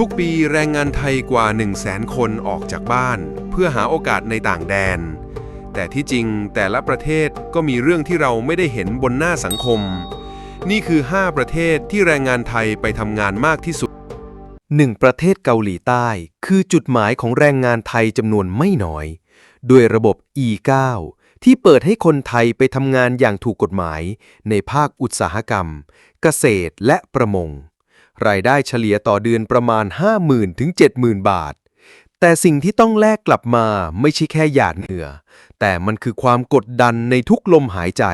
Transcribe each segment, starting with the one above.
ทุกปีแรงงานไทยกว่า 1 0 0 0 0แสนคนออกจากบ้าน เพื่อหาโอกาสในต่างแดน แต่ที่จริงแต่ละประเทศก็มีเรื่องที่เราไม่ได้เห็นบนหน้าสังคม นี่คือ 5 ประเทศที่แรงงานไทยไปทำงานมากที่สุดหนึ่งประเทศเกาหลีใต้ คือจุดหมายของแรงงานไทยจำนวนไม่น้อย ด้วยระบบ E9 ที่เปิดให้คนไทยไปทำงานอย่างถูกกฎหมาย ในภาคอุตสาหกรรม เกษตรและประมง รายได้เฉลี่ยต่อเดือนประมาณ 50,000ถึง70,000 บาท แต่สิ่งที่ต้องแลกกลับมาไม่ใช่แค่หยาดเหงื่อ แต่มันคือความกดดันในทุกลมหายใจ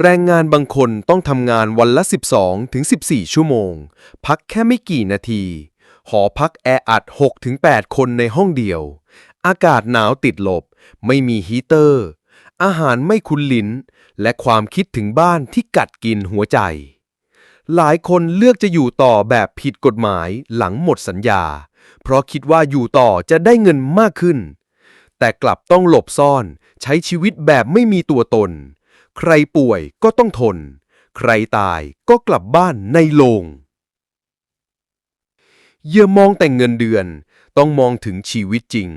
แรงงานบางคนต้องทำงานวันละ 12ถึง14 ชั่วโมง พักแค่ไม่กี่นาที หอพักแออัด6ถึง8คนในห้องเดียว อากาศหนาวติดลบ ไม่มีฮีเตอร์ อาหารไม่คุ้นลิ้น และความคิดถึงบ้านที่กัดกินหัวใจ หลายคนเลือกจะอยู่ต่อแบบผิดกฎหมายหลังหมดสัญญา เพราะคิดว่าอยู่ต่อจะได้เงินมากขึ้น แต่กลับต้องหลบซ่อนใช้ชีวิตแบบไม่มีตัวตน ใครป่วยก็ต้องทน ใครตายก็กลับบ้านในโลงอย่ามองแต่เงินเดือน ต้องมองถึงชีวิตจริง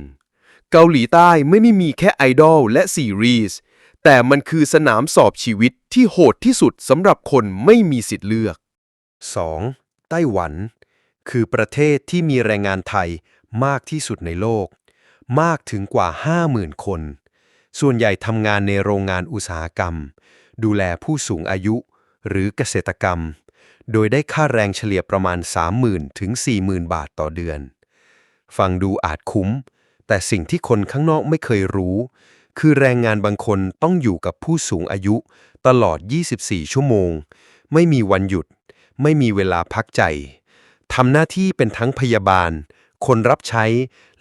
เกาหลีใต้ไม่ได้มีแค่ไอดอลและซีรีส์แต่มันคือสนามสอบชีวิตที่โหดที่สุดสำหรับคนไม่มีสิทธิ์เลือก 2. ไต้หวัน คือประเทศที่มีแรงงานไทยมากที่สุดในโลก มากถึงกว่า 50,000 คน ส่วนใหญ่ทำงานในโรงงานอุตสาหกรรม ดูแลผู้สูงอายุ หรือเกษตรกรรม โดยได้ค่าแรงเฉลี่ยประมาณ 30,000 ถึง 40,000 บาทต่อเดือน ฟังดูอาจคุ้ม แต่สิ่งที่คนข้างนอกไม่เคยรู้ คือแรงงานบางคนต้องอยู่กับผู้สูงอายุ ตลอด 24 ชั่วโมง ไม่มีวันหยุด ไม่มีเวลาพักใจทำหน้าที่เป็นทั้งพยาบาล คนรับใช้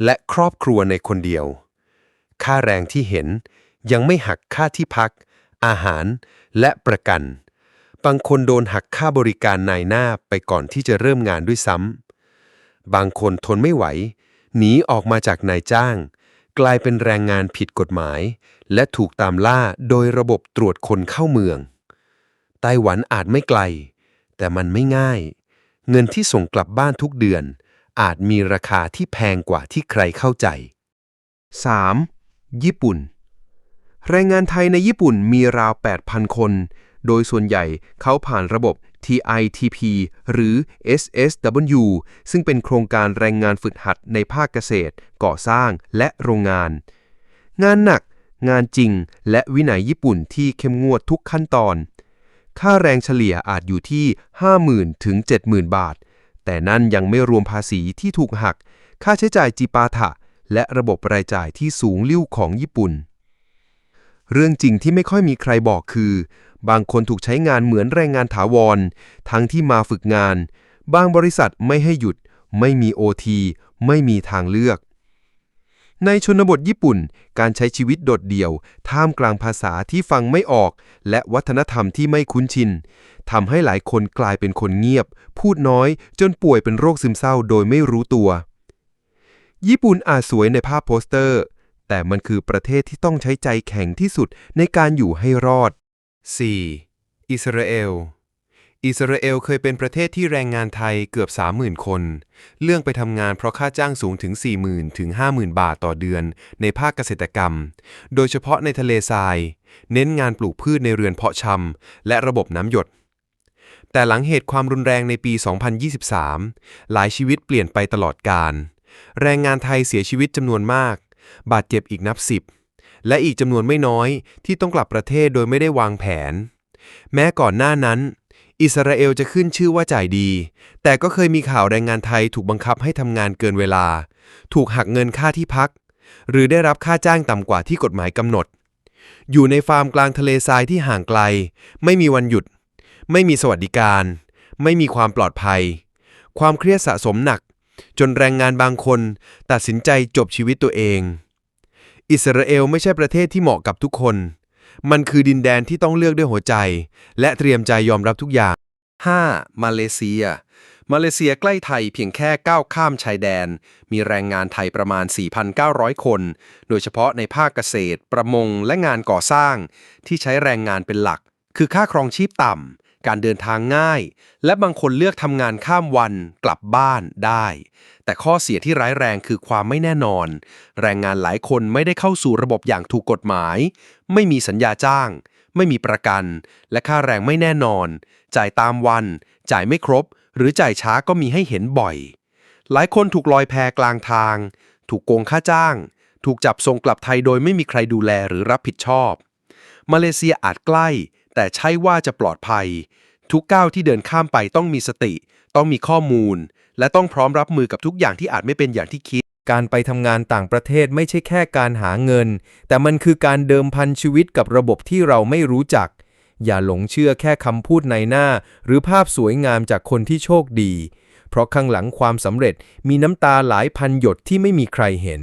และครอบครัวในคนเดียว ค่าแรงที่เห็นยังไม่หักค่าที่พัก อาหารและประกัน บางคนโดนหักค่าบริการนายหน้าไปก่อนที่จะเริ่มงานด้วยซ้ำบางคนทนไม่ไหว หนีออกมาจากนายจ้าง กลายเป็นแรงงานผิดกฎหมาย และถูกตามล่าโดยระบบตรวจคนเข้าเมือง ไต้หวันอาจไม่ไกล แต่มันไม่ง่าย เงินที่ส่งกลับบ้านทุกเดือน อาจมีราคาที่แพงกว่าที่ใครเข้าใจ 3. ญี่ปุ่น แรงงานไทยในญี่ปุ่นมีราว 8,000 คน โดยส่วนใหญ่เขาผ่านระบบ TITP หรือ SSW ซึ่งเป็นโครงการแรงงานฝึกหัดในภาคเกษตร ก่อสร้างและโรงงาน งานหนัก งานจริง และวินัยญี่ปุ่นที่เข้มงวดทุกขั้นตอน ค่าแรงเฉลี่ยอาจอยู่ที่ 50,000 ถึง 70,000 บาท แต่นั่นยังไม่รวมภาษีที่ถูกหัก ค่าใช้จ่ายจิปาถะ และระบบรายจ่ายที่สูงลิ่วของญี่ปุ่น เรื่องจริงที่ไม่ค่อยมีใครบอกคือ บางคนถูกใช้งานเหมือนแรงงานถาวร ทั้งที่มาฝึกงาน บางบริษัทไม่ให้หยุด ไม่มีโอทีไม่มีทางเลือก ในชนบทญี่ปุ่น การใช้ชีวิตโดดเดี่ยว ท่ามกลางภาษาที่ฟังไม่ออก และวัฒนธรรมที่ไม่คุ้นชินทำให้หลายคนกลายเป็นคนเงียบ พูดน้อย จนป่วยเป็นโรคซึมเศร้าโดยไม่รู้ตัว ญี่ปุ่นอาจสวยในภาพโปสเตอร์ แต่มันคือประเทศที่ต้องใช้ใจแข็งที่สุดในการอยู่ให้รอด 4. อิสราเอล อิสราเอลเคยเป็นประเทศที่แรงงานไทยเกือบ 30,000 คนเรื่องไปทำงานเพราะค่าจ้างสูงถึง 40,000 ถึง 50,000 บาทต่อเดือนในภาคเกษตรกรรม โดยเฉพาะในทะเลทราย เน้นงานปลูกพืชในเรือนเพาะชำและระบบน้ำหยด แต่หลังเหตุความรุนแรงในปี 2023 หลายชีวิตเปลี่ยนไปตลอดกาลแรงงานไทยเสียชีวิตจำนวนมาก บาดเจ็บอีกนับสิบ และอีกจำนวนไม่น้อยที่ต้องกลับประเทศโดยไม่ได้วางแผน แม้ก่อนหน้านั้น อิสราเอลจะขึ้นชื่อว่าจ่ายดี แต่ก็เคยมีข่าวแรงงานไทยถูกบังคับให้ทำงานเกินเวลา ถูกหักเงินค่าที่พัก หรือได้รับค่าจ้างต่ำกว่าที่กฎหมายกำหนด อยู่ในฟาร์มกลางทะเลทรายที่ห่างไกล ไม่มีวันหยุด ไม่มีสวัสดิการ ไม่มีความปลอดภัย ความเครียดสะสมหนัก จนแรงงานบางคน ตัดสินใจจบชีวิตตัวเอง อิสราเอลไม่ใช่ประเทศที่เหมาะกับทุกคน มันคือดินแดนที่ต้องเลือกด้วยหัวใจ และเตรียมใจยอมรับทุกอย่าง 5. มาเลเซีย มาเลเซียใกล้ไทยเพียงแค่ก้าวข้ามชายแดน มีแรงงานไทยประมาณ 4,900 คน โดยเฉพาะในภาคเกษตร ประมง และงานก่อสร้าง ที่ใช้แรงงานเป็นหลัก คือค่าครองชีพต่ำ การเดินทางง่าย และบางคนเลือกทำงานข้ามวันกลับบ้านได้ แต่ข้อเสียที่ร้ายแรงคือความไม่แน่นอน แรงงานหลายคนไม่ได้เข้าสู่ระบบอย่างถูกกฎหมาย ไม่มีสัญญาจ้าง ไม่มีประกัน และค่าแรงไม่แน่นอน จ่ายตามวัน จ่ายไม่ครบ หรือจ่ายช้าก็มีให้เห็นบ่อย หลายคนถูกลอยแพกลางทาง ถูกโกงค่าจ้าง ถูกจับส่งกลับไทยโดยไม่มีใครดูแลหรือรับผิดชอบ มาเลเซียอาจใกล้ แต่ใช่ว่าจะปลอดภัย ทุกก้าวที่เดินข้ามไปต้องมีสติ ต้องมีข้อมูล และต้องพร้อมรับมือกับทุกอย่างที่อาจไม่เป็นอย่างที่คิด การไปทำงานต่างประเทศไม่ใช่แค่การหาเงิน แต่มันคือการเดิมพันชีวิตกับระบบที่เราไม่รู้จัก อย่าหลงเชื่อแค่คำพูดในหน้า หรือภาพสวยงามจากคนที่โชคดี เพราะข้างหลังความสำเร็จมีน้ำตาหลายพันหยดที่ไม่มีใครเห็น